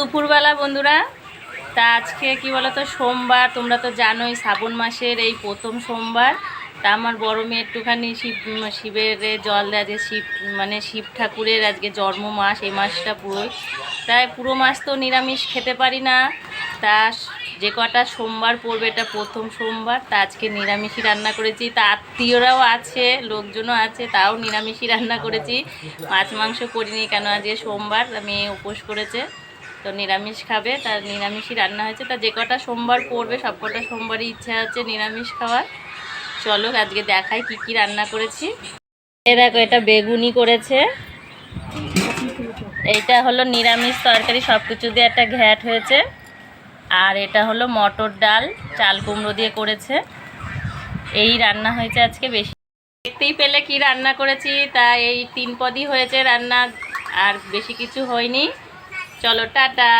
দুপুরবেলা বন্ধুরা, তা আজকে কি বলতো, সোমবার, তোমরা তো জানোই শ্রাবণ মাসের এই প্রথম সোমবার। তা আমার বড় মেয়ে একটুখানি শিব শিবের জল দেয় যে শিব মানে শিব ঠাকুরের আজকে জন্ম মাস, এই মাসটা পুরোই তাই পুরো মাস তো নিরামিষ খেতে পারি না। তা যে কটা সোমবার পড়বে, এটা প্রথম সোমবার, তা আজকে নিরামিষই রান্না করেছি। তা আত্মীয়রাও আছে, লোকজনও আছে, তাও নিরামিষই রান্না করেছি। মাছ মাংস করিনি কেন আজকে সোমবার মেয়ে উপোস করেছে। তো নিরামিষ খাবে, তার নিরামিষই রান্না হয়েছে। তা যে কটা সোমবার পড়বে, সব কটা সোমবারই ইচ্ছা আছে নিরামিষ খাওয়ার। চলো আজকে দেখাই কি কি রান্না করেছি। এ দেখো, এটা বেগুনি করেছে। এইটা হলো নিরামিষ তরকারি সব কিছু দিয়ে একটা ঘ্যাট হয়েছে। আর এটা হলো মটর ডাল, চাল কুমড়ো দিয়ে করেছে। এই রান্না হয়েছে আজকে বেশি। দেখতেই পেলে কি রান্না করেছি, তা এই তিন পদই হয়েছে রান্না, আর বেশি কিছু হয়নি। চলো টাটা।